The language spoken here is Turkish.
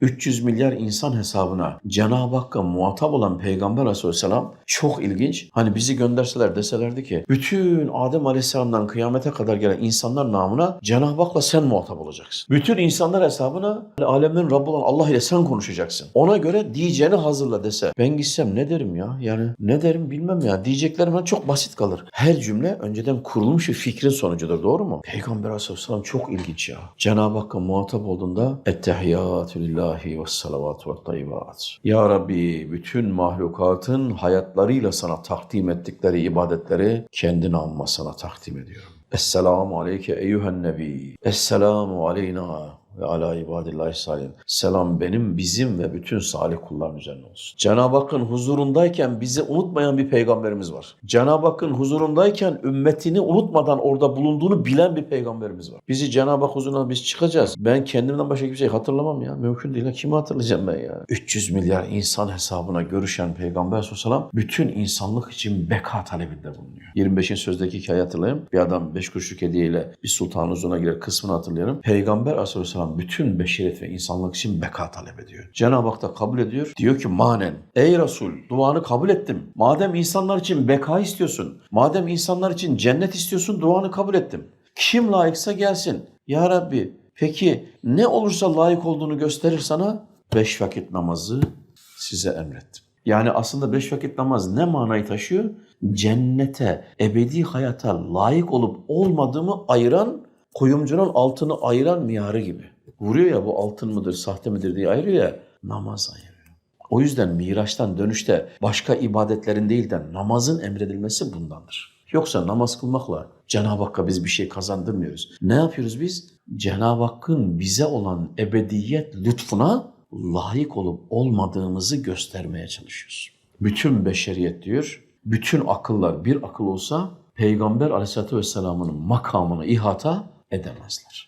300 milyar insan hesabına Cenab-ı Hakk'a muhatap olan Peygamber Aleyhisselam çok ilginç. Hani bizi gönderseler deselerdi ki bütün Adem Aleyhisselam'dan kıyamete kadar gelen insanlar namına Cenab-ı Hak'la sen muhatap olacaksın. Bütün insanlar hesabına alemlerin Rabbi olan Allah ile sen konuşacaksın. Ona göre diyeceğini hazırla dese. Ben gitsem ne derim ya? Yani ne derim bilmem ya. Diyeceklerim çok basit kalır. Her cümle önceden kurulmuş bir fikrin sonucudur doğru mu? Peygamber Aleyhisselam çok ilginç ya. Cenab-ı Hakk'a muhatap olduğunda Ettehiyyatü lillahi ve salavatü ve tayyibat. Ya Rabbi bütün mahlukatın hayatlarıyla sana takdim ettikleri ibadetleri kendi namıma sana takdim ediyorum. Esselamu aleyke eyyühen nebi. Esselamu aleyna ve ala ibadillahi salihin. Selam benim, bizim ve bütün salih kulların üzerine olsun. Cenab-ı Hakk'ın huzurundayken bizi unutmayan bir peygamberimiz var. Cenab-ı Hakk'ın huzurundayken ümmetini unutmadan orada bulunduğunu bilen bir peygamberimiz var. Bizi Cenab-ı Hak huzuruna biz çıkacağız. Ben kendimden başka şey hatırlamam ya. Mümkün değil. Kimi hatırlayacağım ben ya? 300 milyar insan hesabına görüşen Peygamber Aleyhisselam bütün insanlık için beka talebinde bulunuyor. 25'in sözdeki hikaye hatırlayın. Bir adam 5 kuruşluk hediyeyle bir sultanın huzuruna girer kısmını hatırlayalım. Peygamber Aleyhisselam bütün beşeriyet ve insanlık için beka talep ediyor. Cenab-ı Hak da kabul ediyor. Diyor ki manen ey Resul duanı kabul ettim. Madem insanlar için beka istiyorsun, madem insanlar için cennet istiyorsun duanı kabul ettim. Kim layıksa gelsin. Ya Rabbi peki ne olursa layık olduğunu gösterir sana? Beş vakit namazı size emrettim. Yani aslında beş vakit namaz ne manayı taşıyor? Cennete, ebedi hayata layık olup olmadığımı ayıran, kuyumcunun altını ayıran miyarı gibi. Vuruyor ya bu altın mıdır, sahte midir diye ayırıyor ya, namaz ayırıyor. O yüzden Miraç'tan dönüşte başka ibadetlerin değil de namazın emredilmesi bundandır. Yoksa namaz kılmakla Cenab-ı Hakk'a biz bir şey kazandırmıyoruz. Ne yapıyoruz biz? Cenab-ı Hakk'ın bize olan ebediyet lütfuna layık olup olmadığımızı göstermeye çalışıyoruz. Bütün beşeriyet diyor, bütün akıllar bir akıl olsa Peygamber Aleyhisselatü Vesselam'ın makamını ihata edemezler.